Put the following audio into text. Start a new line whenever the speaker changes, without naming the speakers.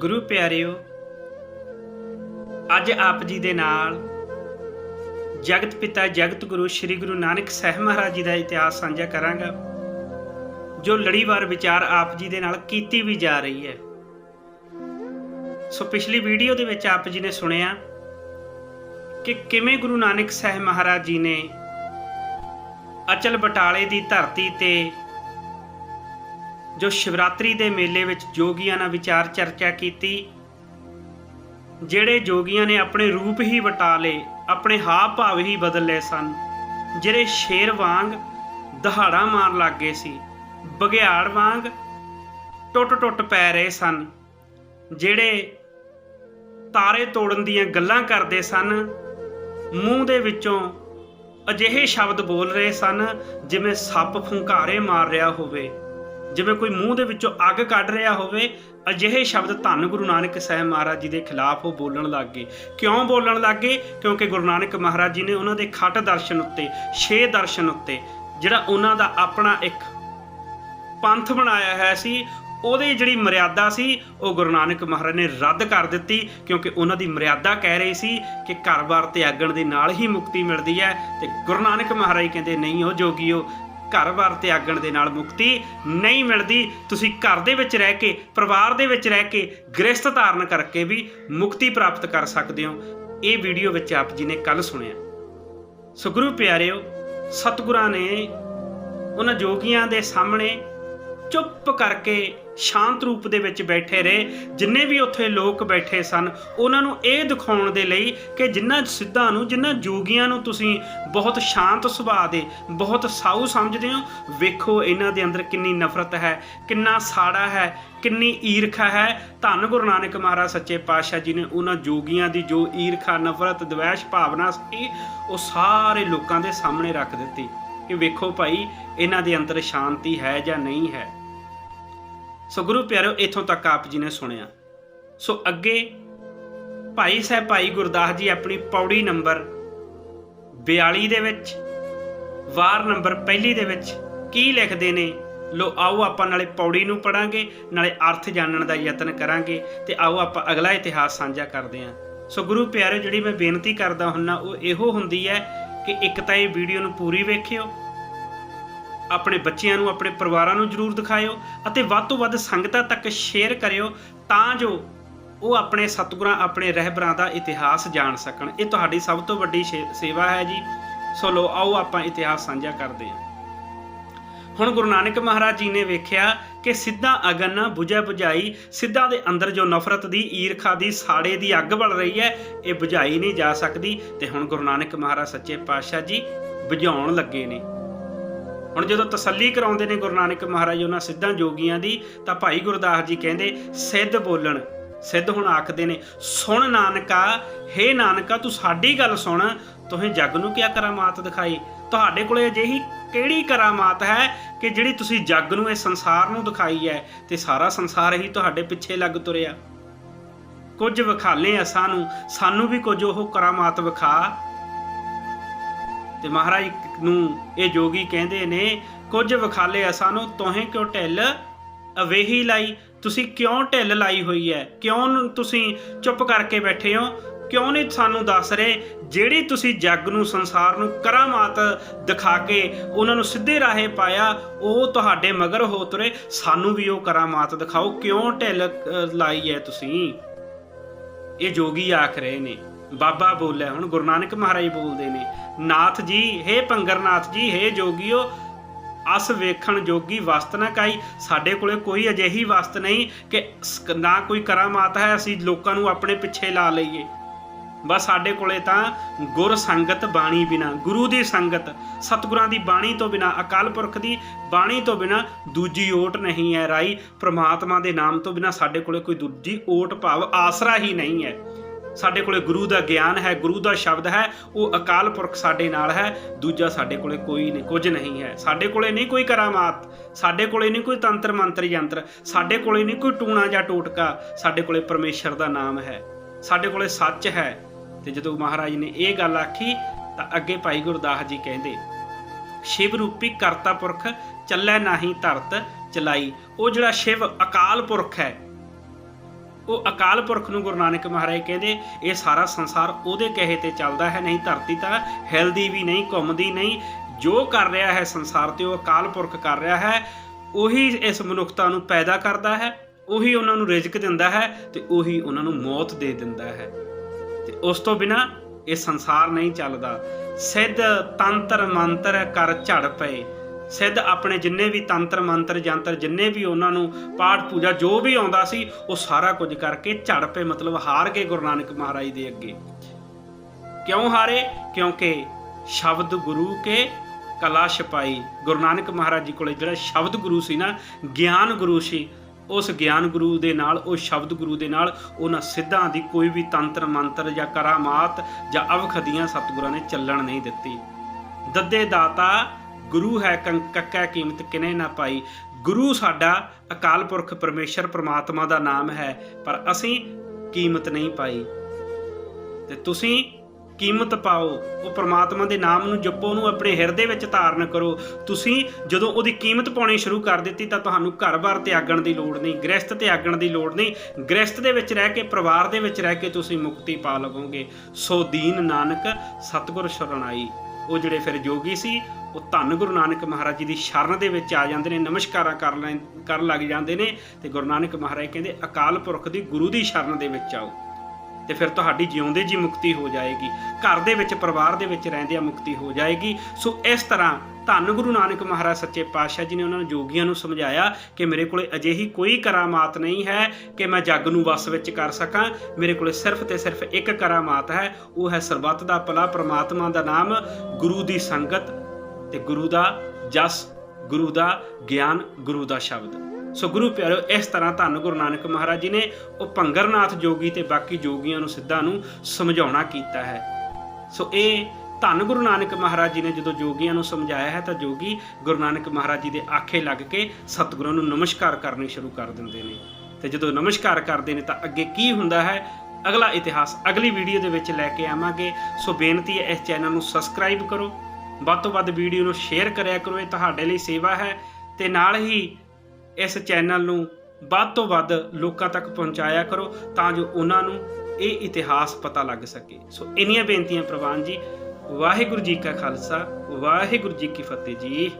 ਗੁਰੂ ਪਿਆਰਿਓ, ਅੱਜ ਆਪ ਜੀ ਦੇ ਨਾਲ ਜਗਤ ਪਿਤਾ ਜਗਤ ਗੁਰੂ ਸ੍ਰੀ ਗੁਰੂ ਨਾਨਕ ਸਾਹਿਬ ਮਹਾਰਾਜ ਜੀ ਦਾ ਇਤਿਹਾਸ ਸਾਂਝਾ ਕਰਾਂਗਾ, ਜੋ ਲੜੀਵਾਰ ਵਿਚਾਰ ਆਪ ਜੀ ਦੇ ਨਾਲ ਕੀਤੀ ਵੀ ਜਾ ਰਹੀ ਹੈ। ਸੋ ਪਿਛਲੀ ਵੀਡੀਓ ਦੇ ਵਿੱਚ ਆਪ ਜੀ ਨੇ ਸੁਣਿਆ ਕਿ ਕਿਵੇਂ ਗੁਰੂ ਨਾਨਕ ਸਾਹਿਬ ਮਹਾਰਾਜ ਜੀ ਨੇ ਅਚਲ ਬਟਾਲੇ ਦੀ ਧਰਤੀ ਤੇ ਜੋ ਸ਼ਿਵਰਾਤਰੀ ਦੇ ਮੇਲੇ ਵਿੱਚ ਜੋਗੀਆਂ ਨਾਲ ਵਿਚਾਰ ਚਰਚਾ ਕੀਤੀ, ਜਿਹੜੇ ਜੋਗੀਆਂ ਨੇ ਆਪਣੇ ਰੂਪ ਹੀ ਵਟਾ ਲਏ, ਆਪਣੇ ਹਾਵ ਭਾਵ ਹੀ ਬਦਲ ਲਏ ਸਨ। ਜਿਹੜੇ ਸ਼ੇਰ ਵਾਂਗ ਦਹਾੜਾ ਮਾਰਨ ਲੱਗ ਗਏ ਸੀ ਬਗਿਆੜ ਵਾਂਗ ਟੁੱਟ ਟੁੱਟ ਪੈ ਰਹੇ ਸਨ। ਜਿਹੜੇ ਤਾਰੇ ਤੋੜਨ ਦੀਆਂ ਗੱਲਾਂ ਕਰਦੇ ਸਨ, ਮੂੰਹ ਦੇ ਵਿੱਚੋਂ ਅਜਿਹੇ ਸ਼ਬਦ ਬੋਲ ਰਹੇ ਸਨ, ਜਿਵੇਂ ਸੱਪ ਫੁੰਕਾਰੇ ਮਾਰ ਰਿਹਾ ਹੋਵੇ। ਜਿਵੇਂ ਕੋਈ ਮੂੰਹ ਦੇ ਵਿੱਚੋਂ ਅੱਗ ਕੱਢ ਰਿਹਾ ਹੋਵੇ, ਅਜਿਹੇ ਸ਼ਬਦ ਧੰਨ ਗੁਰੂ ਨਾਨਕ ਸਾਹਿਬ ਮਹਾਰਾਜ ਜੀ ਦੇ ਖਿਲਾਫ ਉਹ ਬੋਲਣ ਲੱਗ ਗਏ। ਕਿਉਂ ਬੋਲਣ ਲੱਗ ਗਏ? ਕਿਉਂਕਿ ਗੁਰੂ ਨਾਨਕ ਮਹਾਰਾਜ ਜੀ ਨੇ ਉਹਨਾਂ ਦੇ ਖੱਟ ਦਰਸ਼ਨ ਉੱਤੇ, ਛੇ ਦਰਸ਼ਨ ਉੱਤੇ, ਜਿਹੜਾ ਉਹਨਾਂ ਦਾ ਆਪਣਾ ਇੱਕ ਪੰਥ ਬਣਾਇਆ ਹੋਇਆ ਸੀ, ਉਹਦੀ ਜਿਹੜੀ ਮਰਿਆਦਾ ਸੀ, ਉਹ ਗੁਰੂ ਨਾਨਕ ਮਹਾਰਾਜ ਨੇ ਰੱਦ ਕਰ ਦਿੱਤੀ, ਕਿਉਂਕਿ ਉਹਨਾਂ ਦੀ ਮਰਿਆਦਾ ਕਹਿ ਰਹੀ ਸੀ ਕਿ ਘਰ-ਬਾਰ ਤੇ ਆਗਣ ਦੇ ਨਾਲ ਹੀ ਮੁਕਤੀ ਮਿਲਦੀ ਹੈ ਤੇ ਗੁਰੂ ਨਾਨਕ ਮਹਾਰਾਜ ਕਹਿੰਦੇ, ਨਹੀਂ ਹੋ ਜੋਗੀਓ ਘਰ-ਬਾਰ ਤੇ ਆਗਣ ਦੇ ਨਾਲ ਮੁਕਤੀ ਨਹੀਂ ਮਿਲਦੀ। ਤੁਸੀਂ ਘਰ ਦੇ ਵਿੱਚ ਰਹਿ ਕੇ, ਪਰਿਵਾਰ ਦੇ ਵਿੱਚ ਰਹਿ ਕੇ ਗ੍ਰਸਥ ਧਾਰਨ ਕਰਕੇ ਵੀ ਮੁਕਤੀ ਪ੍ਰਾਪਤ ਕਰ ਸਕਦੇ ਹੋ। ਇਹ ਵੀਡੀਓ ਵਿੱਚ ਆਪ ਜੀ ਨੇ ਕੱਲ ਸੁਣਿਆ। ਸੋ ਗੁਰੂ ਪਿਆਰਿਓ, ਸਤਿਗੁਰਾਂ ਨੇ ਉਹਨਾਂ ਜੋਗੀਆਂ ਦੇ ਸਾਹਮਣੇ ਚੁੱਪ ਕਰਕੇ ਸ਼ਾਂਤ ਰੂਪ ਦੇ ਵਿੱਚ ਬੈਠੇ ਰਹੇ। ਜਿੰਨੇ ਵੀ ਉੱਥੇ ਲੋਕ ਬੈਠੇ ਸਨ, ਉਹਨਾਂ ਨੂੰ ਇਹ ਦਿਖਾਉਣ ਦੇ ਲਈ ਕਿ ਜਿਨ੍ਹਾਂ ਸਿੱਧਾਂ ਨੂੰ ਜਿਨ੍ਹਾਂ ਜੋਗੀਆਂ ਨੂੰ ਤੁਸੀਂ ਬਹੁਤ ਸ਼ਾਂਤ ਸੁਭਾਅ ਦੇ, ਬਹੁਤ ਸਾਊ ਸਮਝਦੇ ਹੋ, ਵੇਖੋ ਇਹਨਾਂ ਦੇ ਅੰਦਰ ਕਿੰਨੀ ਨਫ਼ਰਤ ਹੈ, ਕਿੰਨਾ ਸਾੜਾ ਹੈ, ਕਿੰਨੀ ਈਰਖਾ ਹੈ। ਧੰਨ ਗੁਰੂ ਨਾਨਕ ਮਹਾਰਾਜ ਸੱਚੇ ਪਾਤਸ਼ਾਹ ਜੀ ਨੇ ਉਹਨਾਂ ਜੋਗੀਆਂ ਦੀ ਜੋ ਈਰਖਾ, ਨਫ਼ਰਤ, ਦਵੇਸ਼, ਭਾਵਨਾ ਸੀ, ਉਹ ਸਾਰੇ ਲੋਕਾਂ ਦੇ ਸਾਹਮਣੇ ਰੱਖ ਦਿੱਤੀ। ਕਿ ਵੇਖੋ ਭਾਈ, ਇਹਨਾਂ ਦੇ ਅੰਦਰ ਸ਼ਾਂਤੀ ਹੈ ਜਾਂ ਨਹੀਂ ਹੈ। ਸੋ ਗੁਰੂ ਪਿਆਰਿਓ ਇਥੋਂ ਤੱਕ ਆਪ ਜੀ ਨੇ ਸੁਣਿਆ। ਸੋ ਅੱਗੇ ਭਾਈ ਸਾਹਿਬ, ਭਾਈ ਗੁਰਦਾਸ ਜੀ ਆਪਣੀ ਪੌੜੀ ਨੰਬਰ 42 ਦੇ ਵਿੱਚ, ਵਾਰ ਨੰਬਰ ਪਹਿਲੀ ਦੇ ਵਿੱਚ ਕੀ ਲਿਖਦੇ ਨੇ, ਲੋ ਆਓ ਆਪਾਂ ਨਾਲੇ ਪੌੜੀ ਨੂੰ ਪੜਾਂਗੇ, ਨਾਲੇ ਅਰਥ ਜਾਣਨ ਦਾ ਯਤਨ ਕਰਾਂਗੇ ਤੇ ਆਓ ਆਪਾਂ ਅਗਲਾ ਇਤਿਹਾਸ ਸਾਂਝਾ ਕਰਦੇ ਹਾਂ। ਸੋ ਗੁਰੂ ਪਿਆਰੇ, ਜਿਹੜੀ ਮੈਂ ਬੇਨਤੀ ਕਰਦਾ ਹੁੰਨਾ, ਉਹ ਇਹੋ ਹੁੰਦੀ ਹੈ ਕਿ ਇੱਕ ਤਾਂ ਇਹ ਵੀਡੀਓ ਨੂੰ ਪੂਰੀ ਵੇਖਿਓ, ਆਪਣੇ ਬੱਚਿਆਂ ਨੂੰ, ਆਪਣੇ ਪਰਿਵਾਰਾਂ ਨੂੰ ਜਰੂਰ ਦਿਖਾਇਓ ਅਤੇ ਵੱਧ ਤੋਂ ਵੱਧ ਸੰਗਤਾਂ ਤੱਕ ਸ਼ੇਅਰ ਕਰਿਓ ਤਾਂ ਜੋ ਉਹ ਆਪਣੇ ਸਤਿਗੁਰਾਂ, ਆਪਣੇ ਰਹਿਬਰਾਂ ਦਾ ਇਤਿਹਾਸ ਜਾਣ ਸਕਣ। ਇਹ ਤੁਹਾਡੀ ਸਭ ਤੋਂ ਵੱਡੀ ਸ਼ੇ- ਸੇਵਾ ਹੈ ਜੀ। ਸੋ ਲੋ ਆਓ ਆਪਾਂ ਇਤਿਹਾਸ ਸਾਂਝਾ ਕਰਦੇ ਹਾਂ। ਹੁਣ ਗੁਰੂ ਨਾਨਕ ਮਹਾਰਾਜ ਜੀ ਨੇ ਵੇਖਿਆ ਕਿ ਸਿੱਧਾ ਅਗਨ ਨਾ ਬੁਝਾਈ, ਸਿੱਧਾ ਦੇ ਅੰਦਰ ਜੋ ਨਫ਼ਰਤ ਦੀ, ਈਰਖਾ ਦੀ, ਸਾੜੇ ਦੀ ਅੱਗ ਬਲ ਰਹੀ ਹੈ, ਇਹ ਬੁਝਾਈ ਨਹੀਂ ਜਾ ਸਕਦੀ। ਤੇ ਹੁਣ ਗੁਰੂ ਨਾਨਕ ਮਹਾਰਾਜ ਸੱਚੇ ਪਾਤਸ਼ਾਹ ਜੀ ਬੁਝਾਉਣ ਲੱਗੇ ਨੇ। ਹੁਣ ਜਦੋਂ ਤਸੱਲੀ ਕਰਾਉਂਦੇ ਨੇ ਗੁਰੂ ਨਾਨਕ ਮਹਾਰਾਜ ਉਹਨਾਂ ਸਿੱਧਾਂ ਜੋਗੀਆਂ ਦੀ, ਤਾਂ ਭਾਈ ਗੁਰਦਾਸ ਜੀ ਕਹਿੰਦੇ, ਸਿੱਧ ਬੋਲਣ। ਸਿੱਧ ਹੁਣ ਆਖਦੇ ਨੇ, ਸੁਣ ਨਾਨਕਾ, ਹੇ ਨਾਨਕਾ, ਤੂੰ ਸਾਡੀ ਗੱਲ ਸੁਣ। ਤੁਸੀਂ ਜੱਗ ਨੂੰ ਕਿਆ ਕਰਾਮਾਤ ਦਿਖਾਈ? ਤੁਹਾਡੇ ਕੋਲੇ ਅਜਿਹੀ ਕਿਹੜੀ ਕਰਾਮਾਤ ਹੈ ਕਿ ਜਿਹੜੀ ਤੁਸੀਂ ਜੱਗ ਨੂੰ ਇਹ ਸੰਸਾਰ ਨੂੰ ਦਿਖਾਈ ਹੈ ਤੇ ਸਾਰਾ ਸੰਸਾਰ ਹੀ ਤੁਹਾਡੇ ਪਿੱਛੇ ਲੱਗ ਤੁਰਿਆ? ਕੁਝ ਵਿਖਾਲੇ ਅਸਾਂ ਨੂੰ ਸਾਨੂੰ ਵੀ ਕੁਝ ਉਹ ਕਰਾਮਾਤ ਵਿਖਾ। ਤੇ ਮਹਾਰਾਜ ਨੂੰ ਇਹ ਜੋਗੀ ਕਹਿੰਦੇ ਨੇ, ਕੁਝ ਵਿਖਾਲੇ ਅਸਾਂ ਨੂੰ ਤੋਹੀਂ ਕਿਉਂ ਢਿੱਲ ਅਵੇਹੀ ਲਾਈ? ਤੁਸੀਂ ਕਿਉਂ ਢਿੱਲ ਲਾਈ ਹੋਈ ਹੈ? ਕਿਉਂ ਤੁਸੀਂ ਚੁੱਪ ਕਰਕੇ ਬੈਠੇ ਹੋ? ਕਿਉਂ ਨਹੀਂ ਸਾਨੂੰ ਦੱਸ ਰਹੇ? ਜਿਹੜੀ ਤੁਸੀਂ ਜੱਗ ਨੂੰ, ਸੰਸਾਰ ਨੂੰ ਕਰਾਮਾਤ ਦਿਖਾ ਕੇ ਉਹਨਾਂ ਨੂੰ ਸਿੱਧੇ ਰਾਹੇ ਪਾਇਆ, ਉਹ ਤੁਹਾਡੇ ਮਗਰ ਹੋ ਤੁਰੇ। ਸਾਨੂੰ ਵੀ ਉਹ ਕਰਾਮਾਤ ਦਿਖਾਓ। ਕਿਉਂ ਢਿੱਲ ਲਾਈ ਹੈ ਤੁਸੀਂ? ਇਹ ਜੋਗੀ ਆਖ ਰਹੇ ਨੇ। ਬਾਬਾ ਬੋਲਿਆ ਹੁਣ, ਗੁਰੂ ਨਾਨਕ ਮਹਾਰਾਜ ਬੋਲਦੇ ਨੇ, ਨਾਥ ਜੀ, ਹੇ ਪੰਗਰਨਾਥ ਜੀ, ਹੇ ਜੋਗੀਓ, ਅਸ ਵੇਖਣ ਜੋਗੀ ਵਸਤ ਨਾ ਕਾਈ। ਸਾਡੇ ਕੋਲੇ ਕੋਈ ਅਜਿਹੀ ਵਸਤ ਨਹੀਂ ਕਿ ਨਾ ਕੋਈ ਕਰਾਮਾਤ ਹੈ। ਅਸੀਂ ਲੋਕਾਂ ਨੂੰ ਆਪਣੇ ਪਿੱਛੇ ਲਾ ਲਈਏ। ਬਸ ਸਾਡੇ ਕੋਲੇ ਤਾਂ ਗੁਰ ਸੰਗਤ ਬਾਣੀ ਬਿਨਾ, ਗੁਰੂ ਦੀ ਸੰਗਤ, ਸਤਿਗੁਰਾਂ ਦੀ ਬਾਣੀ ਤੋਂ ਬਿਨਾ, ਅਕਾਲ ਪੁਰਖ ਦੀ ਬਾਣੀ ਤੋਂ ਬਿਨਾ ਦੂਜੀ ਓਟ ਨਹੀਂ ਹੈ ਰਾਈ, ਪ੍ਰਮਾਤਮਾ ਦੇ ਨਾਮ ਤੋਂ ਬਿਨਾ ਸਾਡੇ ਕੋਲੇ ਕੋਈ ਦੂਜੀ ਓਟ ਭਾਵ ਆਸਰਾ ਹੀ ਨਹੀਂ ਹੈ। ਸਾਡੇ ਕੋਲੇ ਗੁਰੂ ਦਾ ਗਿਆਨ ਹੈ, ਗੁਰੂ ਦਾ ਸ਼ਬਦ ਹੈ, ਉਹ ਅਕਾਲ ਪੁਰਖ ਸਾਡੇ ਨਾਲ ਹੈ, ਦੂਜਾ ਸਾਡੇ ਕੋਲੇ ਕੋਈ ਨਹੀਂ, ਕੁਝ ਨਹੀਂ ਹੈ। ਸਾਡੇ ਕੋਲੇ ਨਹੀਂ ਕੋਈ ਕਰਾਮਾਤ, ਸਾਡੇ ਕੋਲੇ ਨਹੀਂ ਕੋਈ ਤੰਤਰ ਮੰਤਰ ਯੰਤਰ, ਸਾਡੇ ਕੋਲੇ ਨਹੀਂ ਕੋਈ ਟੂਣਾ ਜਾਂ ਟੋਟਕਾ, ਸਾਡੇ ਕੋਲੇ ਪਰਮੇਸ਼ਰ ਦਾ ਨਾਮ ਹੈ। ਸਾਡੇ ਕੋਲੇ ਸੱਚ ਹੈ ਤੇ ਜਦੋਂ ਮਹਾਰਾਜ ਨੇ ਇਹ ਗੱਲ ਆਖੀ ਤਾਂ ਅੱਗੇ ਭਾਈ ਗੁਰਦਾਸ ਜੀ ਕਹਿੰਦੇ, ਸ਼ਿਵ ਰੂਪੀ ਕਰਤਾ ਪੁਰਖ, ਚੱਲੈ ਨਾਹੀ ਧਰਤ ਚਲਾਈ। ਉਹ ਜਿਹੜਾ ਸ਼ਿਵ ਅਕਾਲ ਪੁਰਖ ਹੈ, ਉਹ ਅਕਾਲ ਪੁਰਖ ਨੂੰ ਗੁਰੂ ਨਾਨਕ ਮਹਾਰਾਜ ਕਹਿੰਦੇ, ਇਹ ਸਾਰਾ ਸੰਸਾਰ ਉਹਦੇ ਕਹੇ ਤੇ ਚੱਲਦਾ ਹੈ, ਨਹੀਂ ਧਰਤੀ ਤਾਂ ਹਿਲਦੀ ਵੀ ਨਹੀਂ, ਘੁੰਮਦੀ ਨਹੀਂ। ਜੋ ਕਰ ਰਿਹਾ ਹੈ ਸੰਸਾਰ ਤੇ ਉਹ ਅਕਾਲ ਪੁਰਖ ਕਰ ਰਿਹਾ ਹੈ, ਉਹੀ ਇਸ ਮਨੁੱਖਤਾ ਨੂੰ ਪੈਦਾ ਕਰਦਾ ਹੈ, ਉਹੀ ਉਹਨਾਂ ਨੂੰ ਰਿਜ਼ਕ ਦਿੰਦਾ ਹੈ ਤੇ ਉਹੀ ਉਹਨਾਂ ਨੂੰ ਮੌਤ ਦੇ ਦਿੰਦਾ ਹੈ। ਉਸ ਤੋਂ ਬਿਨਾ ਇਹ ਸੰਸਾਰ ਨਹੀਂ ਚੱਲਦਾ। ਸਿੱਧ ਤੰਤਰ ਮੰਤਰ ਕਰ ਝੜ ਪਏ। ਸਿੱਧ ਆਪਣੇ ਜਿੰਨੇ ਵੀ ਤੰਤਰ ਮੰਤਰ ਜੰਤਰ ਜਿੰਨੇ ਵੀ ਉਹਨਾਂ ਨੂੰ ਪਾਠ ਪੂਜਾ ਜੋ ਵੀ ਆਉਂਦਾ ਸੀ, ਉਹ ਸਾਰਾ ਕੁਝ ਕਰਕੇ ਝੜ ਪਏ, ਮਤਲਬ ਹਾਰ ਗਏ ਗੁਰੂ ਨਾਨਕ ਮਹਾਰਾਜ ਦੇ ਅੱਗੇ। ਕਿਉਂ ਹਾਰੇ? ਕਿਉਂਕਿ ਸ਼ਬਦ ਗੁਰੂ ਕੇ ਕਲਾ ਛਪਾਈ। ਗੁਰੂ ਨਾਨਕ ਮਹਾਰਾਜ ਜੀ ਕੋਲੇ ਜਿਹੜਾ ਸ਼ਬਦ ਗੁਰੂ ਸੀ ਨਾ, ਗਿਆਨ ਗੁਰੂ ਸੀ ਉਸ ਗਿਆਨ ਗੁਰੂ ਦੇ ਨਾਲ ਉਹ ਸ਼ਬਦ ਗੁਰੂ ਦੇ ਨਾਲ, ਉਹਨਾਂ ਸਿੱਧਾਂ ਦੀ ਕੋਈ ਵੀ ਤੰਤਰ, ਮੰਤਰ ਜਾਂ ਕਰਾਮਾਤ ਜਾਂ ਅਵਖਦੀਆਂ ਸਤਿਗੁਰਾਂ ਨੇ ਚੱਲਣ ਨਹੀਂ ਦਿੱਤੀ। ਦੱਦੇ ਦਾਤਾ, ਗੁਰੂ ਹੈ ਕੰ ਕੱਕਾ ਕੀਮਤ ਕਿਨੇ ਨਾ ਪਾਈ। ਗੁਰੂ ਸਾਡਾ ਅਕਾਲ ਪੁਰਖ ਪਰਮੇਸ਼ਰ, ਪ੍ਰਮਾਤਮਾ ਦਾ ਨਾਮ ਹੈ, ਪਰ ਅਸੀਂ ਕੀਮਤ ਨਹੀਂ ਪਾਈ। ਤੇ ਤੁਸੀਂ ਕੀਮਤ ਪਾਓ, ਉਹ ਪ੍ਰਮਾਤਮਾ ਦੇ ਨਾਮ ਨੂੰ ਜਪੋ ਨੂੰ ਆਪਣੇ ਹਿਰਦੇ ਵਿੱਚ ਧਾਰਨ ਕਰੋ। ਤੁਸੀਂ ਜਦੋਂ ਉਹਦੀ ਕੀਮਤ ਪਾਉਣੀ ਸ਼ੁਰੂ ਕਰ ਦਿੱਤੀ ਤਾਂ ਤੁਹਾਨੂੰ ਘਰ-ਬਾਰ ਤਿਆਗਣ ਦੀ ਲੋੜ ਨਹੀਂ, ਗ੍ਰਸਥ ਤਿਆਗਣ ਦੀ ਲੋੜ ਨਹੀਂ। ਗ੍ਰਸਥ ਦੇ ਵਿੱਚ ਰਹਿ ਕੇ, ਪਰਿਵਾਰ ਦੇ ਵਿੱਚ ਰਹਿ ਕੇ ਤੁਸੀਂ ਮੁਕਤੀ ਪਾ ਲਵੋਗੇ। ਸੋ ਦੀਨ ਨਾਨਕ, ਸਤਿਗੁਰ ਸ਼ਰਣਾਈ ਉਹ ਜਿਹੜੇ ਫਿਰ ਜੋਗੀ ਸੀ, ਉਹ ਧੰਨ ਗੁਰੂ ਨਾਨਕ ਮਹਾਰਾਜ ਜੀ ਦੀ ਸ਼ਰਨ ਦੇ ਵਿੱਚ ਆ ਜਾਂਦੇ ਨੇ, ਨਮਸਕਾਰਾਂ ਕਰ ਲੈ ਕਰਨ ਲੱਗ ਜਾਂਦੇ ਨੇ ਤੇ ਗੁਰੂ ਨਾਨਕ ਮਹਾਰਾਜ ਕਹਿੰਦੇ, ਅਕਾਲ ਪੁਰਖ ਦੀ ਗੁਰੂ ਦੀ ਸ਼ਰਨ ਦੇ ਵਿੱਚ ਆਓ। ਤੇ ਫਿਰ ਤੁਹਾਡੀ ਜਿਉਂਦੇ ਜੀ ਮੁਕਤੀ ਹੋ ਜਾਏਗੀ। ਘਰ ਦੇ ਵਿੱਚ, ਪਰਿਵਾਰ ਦੇ ਵਿੱਚ ਰਹਿੰਦਿਆਂ ਮੁਕਤੀ ਹੋ ਜਾਏਗੀ। ਸੋ ਇਸ ਤਰ੍ਹਾਂ ਧੰਨ ਗੁਰੂ ਨਾਨਕ ਮਹਾਰਾਜ ਸੱਚੇ ਪਾਤਸ਼ਾਹ ਜੀ ਨੇ ਉਹਨਾਂ ਨੂੰ ਜੋਗੀਆਂ ਨੂੰ ਸਮਝਾਇਆ ਕਿ ਮੇਰੇ ਕੋਲੇ ਅਜਿਹੀ ਕੋਈ ਕਰਾਮਾਤ ਨਹੀਂ ਹੈ ਕਿ ਮੈਂ ਜੱਗ ਨੂੰ ਵਸ ਵਿੱਚ ਕਰ ਸਕਾਂ। ਮੇਰੇ ਕੋਲੇ ਸਿਰਫ ਤੇ ਸਿਰਫ ਇੱਕ ਕਰਾਮਾਤ ਹੈ, ਉਹ ਹੈ ਸਰਬੱਤ ਦਾ ਭਲਾ, ਪ੍ਰਮਾਤਮਾ ਦਾ ਨਾਮ, ਗੁਰੂ ਦੀ ਸੰਗਤ ਤੇ ਗੁਰੂ ਦਾ ਜਸ, ਗੁਰੂ ਦਾ ਗਿਆਨ, ਗੁਰੂ ਦਾ ਸ਼ਬਦ। ਸੋ ਗੁਰੂ ਪਿਆਰਿਓ, ਇਸ ਤਰ੍ਹਾਂ ਧੰਨ ਗੁਰੂ ਨਾਨਕ ਮਹਾਰਾਜ ਜੀ ਨੇ ਉਹ ਭੰਗਰਨਾਥ ਜੋਗੀ ਤੇ ਬਾਕੀ ਜੋਗੀਆਂ ਨੂੰ ਸਿੱਧਾ ਨੂੰ ਸਮਝਾਉਣਾ ਕੀਤਾ ਹੈ। ਸੋ ਇਹ ਧੰਨ ਗੁਰੂ ਨਾਨਕ ਮਹਾਰਾਜ ਜੀ ਨੇ ਜਦੋਂ ਜੋਗੀਆਂ ਨੂੰ ਸਮਝਾਇਆ ਹੈ, ਤਾਂ ਜੋਗੀ ਗੁਰੂ ਨਾਨਕ ਮਹਾਰਾਜ ਜੀ ਦੇ ਆਖੇ ਲੱਗ ਕੇ ਸਤਿਗੁਰਾਂ ਨੂੰ ਨਮਸਕਾਰ ਕਰਨੇ ਸ਼ੁਰੂ ਕਰ ਦਿੰਦੇ ਨੇ। ਤੇ ਜਦੋਂ ਨਮਸਕਾਰ ਕਰਦੇ ਨੇ, ਤਾਂ ਅੱਗੇ ਕੀ ਹੁੰਦਾ ਹੈ? ਅਗਲਾ ਇਤਿਹਾਸ ਅਗਲੀ ਵੀਡੀਓ ਦੇ ਵਿੱਚ ਲੈ ਕੇ ਆਵਾਂਗੇ। ਸੋ ਬੇਨਤੀ ਹੈ, ਇਸ ਚੈਨਲ ਨੂੰ ਸਬਸਕ੍ਰਾਈਬ ਕਰੋ। ਵੱਧ ਤੋਂ ਵੱਧ ਵੀਡੀਓ ਨੂੰ ਸ਼ੇਅਰ ਕਰਿਆ ਕਰੋ, ਇਹ ਤੁਹਾਡੇ ਲਈ ਸੇਵਾ ਹੈ। ਤੇ ਨਾਲ ਹੀ ਇਸ ਚੈਨਲ ਨੂੰ ਵੱਧ ਤੋਂ ਵੱਧ ਲੋਕਾਂ ਤੱਕ ਪਹੁੰਚਾਇਆ ਕਰੋ ਤਾਂ ਜੋ ਉਹਨਾਂ ਨੂੰ ਇਹ ਇਤਿਹਾਸ ਪਤਾ ਲੱਗ ਸਕੇ। ਸੋ ਇੰਨੀਆਂ ਬੇਨਤੀਆਂ ਪ੍ਰਵਾਨ ਜੀ, ਵਾਹਿਗੁਰੂ ਜੀ ਕਾ ਖਾਲਸਾ, ਵਾਹਿਗੁਰੂ ਜੀ ਕੀ ਫਤਿਹ ਜੀ।